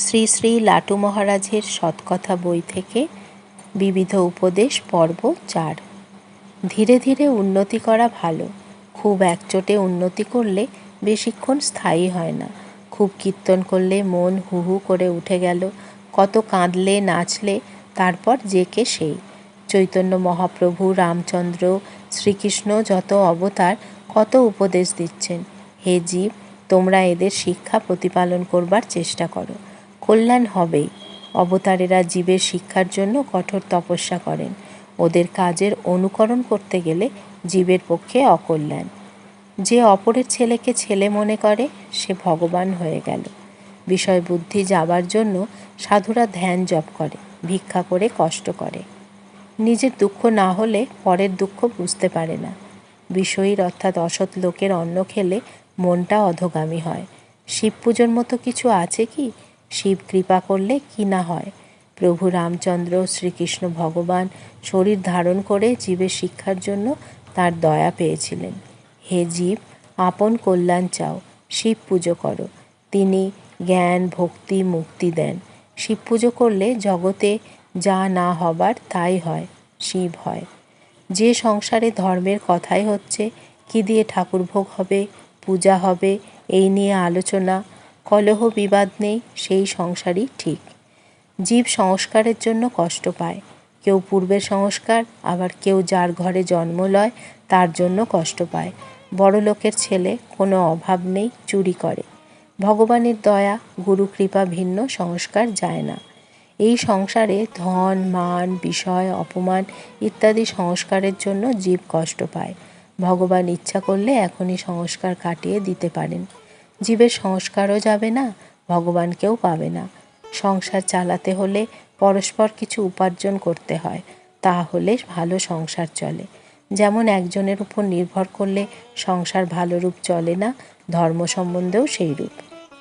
শ্রী শ্রী লাটু মহারাজের সৎকথা বই থেকে বিবিধ উপদেশ পর্ব চার। ধীরে ধীরে উন্নতি করা ভালো। খুব একচোটে উন্নতি করলে বেশিক্ষণ স্থায়ী হয় না। খুব কীর্তন করলে মন হু হু করে উঠে গেল। কত কাঁদলে, নাচলে, তারপর যে কে সেই। চৈতন্য মহাপ্রভু, রামচন্দ্র, শ্রীকৃষ্ণ যত অবতার, কত উপদেশ দিচ্ছেন। হে জীব, তোমরা এদের শিক্ষা প্রতিপালন করবার চেষ্টা করো। কল্যাণ হবেই। অবতারেরা জীবের শিক্ষার জন্য কঠোর তপস্যা করেন। ওদের কাজের অনুকরণ করতে গেলে জীবের পক্ষে অকল্যাণ। যে অপরের ছেলেকে ছেলে মনে করে, সে ভগবান হয়ে গেল। বিষয় বুদ্ধি যাবার জন্য সাধুরা ধ্যান জপ করে, ভিক্ষা করে কষ্ট করে। নিজের দুঃখ না হলে পরের দুঃখ বুঝতে পারে না। বিষয়ীর অর্থাৎ অসৎ লোকের অন্ন খেলে মনটা অধগামী হয়। শিব পুজোর মতো কিছু আছে কি? শিব কৃপা করলে কি না হয়। প্রভু রামচন্দ্র শ্রীকৃষ্ণ ভগবান শরীর ধারণ করে জীবের শিক্ষার জন্য তার দয়া পেয়েছিলেন। হে জীব, আপন কল্যাণ চাও, শিব পুজো করো। তিনি জ্ঞান, ভক্তি, মুক্তি দেন। শিব পুজো করলে জগতে যা না হবার তাই হয়, শিব হয়। যে সংসারে ধর্মের কথাই হচ্ছে, কি দিয়ে ঠাকুর ভোগ হবে, পূজা হবে, এই নিয়ে আলোচনা কলহ বিবাদ নেই, সেই সংসারই ঠিক। জীব সংস্কারের জন্য কষ্ট পায়। কেউ পূর্বের সংস্কার, আবার কেউ যার ঘরে জন্ম লয়, তার জন্য কষ্ট পায়। বড় লোকের ছেলে কোনো অভাব নেই, চুরি করে। ভগবানের দয়া, গুরু কৃপা ভিন্ন, সংস্কার যায় না। এই সংসারে ধন, মান, বিষয়, অপমান ইত্যাদি সংস্কারের জন্য জীব কষ্ট পায়। ভগবান ইচ্ছা করলে এখনই সংস্কার কাটিয়ে দিতে পারেন। জীবের সংস্কারও যাবে না, ভগবানকেও পাবে না। সংসার চালাতে হলে পরস্পর কিছু উপার্জন করতে হয়, তাহলে ভালো সংসার চলে। যেমন একজনের উপর নির্ভর করলে সংসার ভালো রূপ চলে না, ধর্ম সম্বন্ধেও সেই রূপ।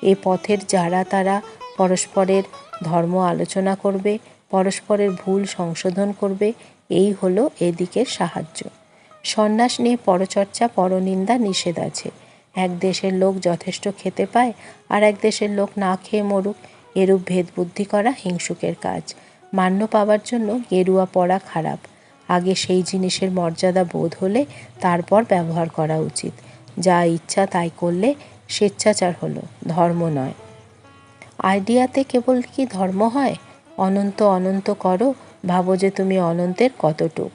এ পথের যারা তারা পরস্পরের ধর্ম আলোচনা করবে, পরস্পরের ভুল সংশোধন করবে, এই হলো এদিকের সাহায্য। সন্ন্যাস নিয়ে পরচর্চা, পরনিন্দা নিষেধ আছে। এক দেশের লোক যথেষ্ট খেতে পায় আর এক দেশের লোক না খেয়ে মরুক, এরূপ ভেদ বুদ্ধি করা হিংসুকের কাজ। মান্য পাবার জন্য গেরুয়া পড়া খারাপ। আগে সেই জিনিসের মর্যাদা বোধ হলে তারপর ব্যবহার করা উচিত। যা ইচ্ছা তাই করলে স্বেচ্ছাচার হলো, ধর্ম নয়। আইডিয়াতে কেবল কি ধর্ম হয়? অনন্ত অনন্ত করো, ভাবো যে তুমি অনন্তের কতটুক।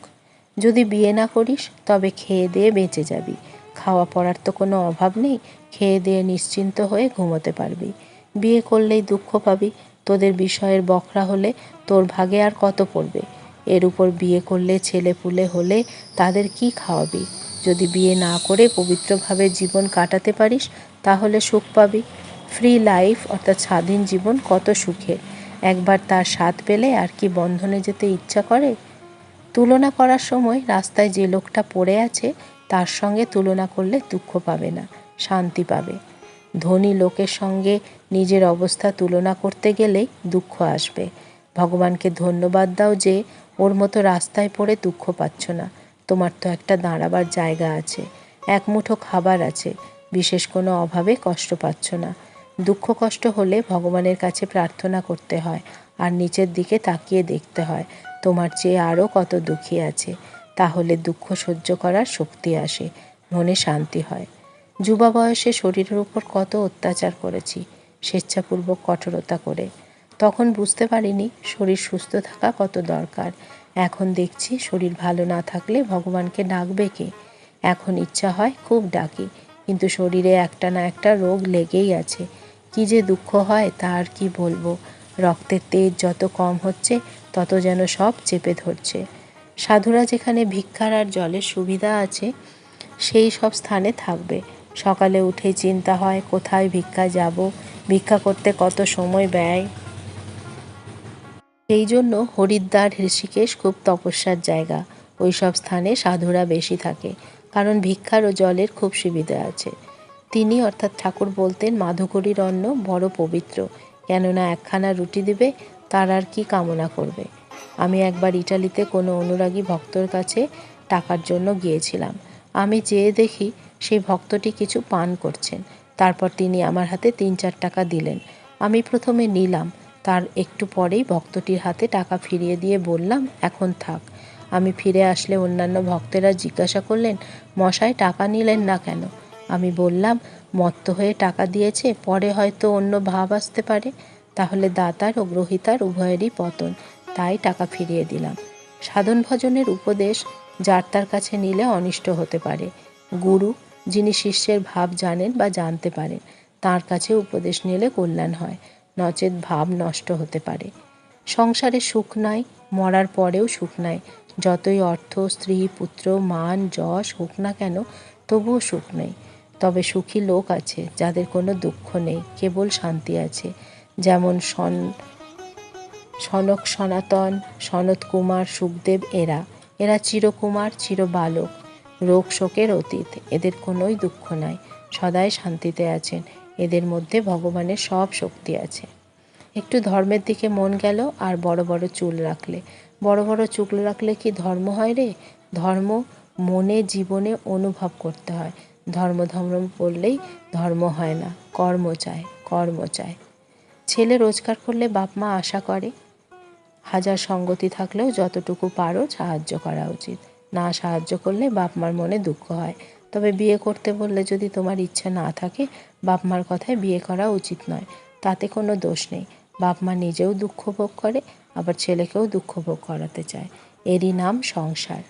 যদি বিয়ে না করিস, তবে খেয়ে দিয়ে বেঁচে যাবি। খাওয়া পড়ার তো কোনো অভাব নেই, খেয়ে দিয়ে নিশ্চিন্ত হয়ে ঘুমোতে পারবি। বিয়ে করলেই দুঃখ পাবি, তোদের বিষয়ের বকরা হলে তোর ভাগে আর কত পড়বে? এর উপর বিয়ে করলে ছেলে পুলে হলে তাদের কি খাওয়াবি? যদি বিয়ে না করে পবিত্রভাবে জীবন কাটাতে পারিস, তাহলে সুখ পাবি। ফ্রি লাইফ অর্থাৎ স্বাধীন জীবন কত সুখের একবার তার স্বাদ পেলে আর কি বন্ধনে যেতে ইচ্ছা করে? তুলনা করার সময় রাস্তায় যে লোকটা পড়ে আছে তার সঙ্গে তুলনা করলে দুঃখ পাবে না, শান্তি পাবে। ধনী লোকের সঙ্গে নিজের অবস্থা তুলনা করতে গেলেই দুঃখ আসবে। ভগবানকে ধন্যবাদ দাও যে ওর মতো রাস্তায় পড়ে দুঃখ পাচ্ছ না। তোমার তো একটা দাঁড়াবার জায়গা আছে, এক মুঠো খাবার আছে, বিশেষ কোনো অভাবে কষ্ট পাচ্ছ না। দুঃখ কষ্ট হলে ভগবানের কাছে প্রার্থনা করতে হয়, আর নিচের দিকে তাকিয়ে দেখতে হয়, তোমার চেয়ে আরও কত দুঃখী আছে। তাহলে দুঃখ সহ্য করার শক্তি আসে, মনে শান্তি হয়। যুবা বয়সে শরীরের উপর কত অত্যাচার করেছি, স্বেচ্ছাপূর্বক কঠোরতা করে। তখন বুঝতে পারিনি শরীর সুস্থ থাকা কত দরকার। এখন দেখছি শরীর ভালো না থাকলে ভগবানকে ডাকবে কে? এখন ইচ্ছা হয় খুব ডাকি, কিন্তু শরীরে একটা না একটা রোগ লেগেই আছে। কি যে দুঃখ হয় তা আর কি বলব? রক্তের তেজ যত কম হচ্ছে, তত যেন সব চেপে ধরছে। সাধুরা যেখানে ভিক্ষার আর জলের সুবিধা আছে, সেই সব স্থানে থাকবে। সকালে উঠে চিন্তা হয়, কোথায় ভিক্ষা যাব? ভিক্ষা করতে কত সময় ব্যয়? সেই জন্য হরিদ্বার ঋষিকেশ খুব তপস্যার জায়গা। ওই সব স্থানে সাধুরা বেশি থাকে, কারণ ভিক্ষার ও জলের খুব সুবিধা আছে। তিনি অর্থাৎ ঠাকুর বলতেন, মাধুকরীর অন্ন বড় পবিত্র। কেননা একখানা রুটি দেবে, তার আর কি কামনা করবে? আমি একবার ইটালিতে কোনো অনুরাগী ভক্তর কাছে টাকার জন্য গিয়েছিলাম। আমি চেয়ে দেখি সেই ভক্তটি কিছু পান করছেন। তারপর তিনি আমার হাতে তিন চার টাকা দিলেন। আমি প্রথমে নিলাম। তার একটু পরেই ভক্তটির হাতে টাকা ফিরিয়ে দিয়ে বললাম, এখন থাক। আমি ফিরে আসলে অন্যান্য ভক্তেরা জিজ্ঞাসা করলেন মশায় টাকা নিলেন না কেন? আমি বললাম, মত্ত হয়ে টাকা দিয়েছে, পরে হয়তো অন্য ভাব আসতে পারে। তাহলে দাতার ও গ্রহিতার উভয়েরই পতন। তাই টাকা ফিরিয়ে দিলাম। সাধন ভজনের উপদেশ যার তার কাছে নিলে অনিষ্ট হতে পারে। গুরু, যিনি শিষ্যের ভাব জানেন বা জানতে পারেন, তার কাছে উপদেশ নিলে কল্যাণ হয়, নচেত ভাব নষ্ট হতে পারে। সংসারে সুখ নাই, মরার পরেও সুখ নাই, যতই অর্থ, স্ত্রী, পুত্র, মান, যশ হোক না কেন, তবুও সুখ নেই। তবে সুখী লোক আছে যাদের কোনো দুঃখ নেই, কেবল শান্তি আছে। যেমন সন সনক সনাতন সনত কুমার, সুখদেব এরা। এরা চিরকুমার চির বালক রোগ শোকের অতীত। এদের কোনোই দুঃখ নাই। সদাই শান্তিতে আছেন। এদের মধ্যে ভগবানের সব শক্তি আছে। একটু ধর্মের দিকে মন গেল আর বড় বড় চুল রাখলে। বড় বড় চুল রাখলে কি ধর্ম হয় রে? ধর্ম মনে, জীবনে অনুভব করতে হয়। ধর্ম ধর্ম বললেই ধর্ম হয় না। কর্ম চায় কর্ম চায়। ছেলে রোজগার করলে বাপ মা আশা করে। হাজার সঙ্গতি থাকলেও যতটুকু পারো সাহায্য করা উচিত। না সাহায্য করলে বাপ মার মনে দুঃখ হয়। তবে বিয়ে করতে বললে যদি তোমার ইচ্ছা না থাকে, বাপ মার কথায় বিয়ে করা উচিত নয়। তাতে কোনো দোষ নেই। বাপ মা নিজেও দুঃখ ভোগ করে, আবার ছেলেকেও দুঃখ ভোগ করাতে চায়। এরই নাম সংসার।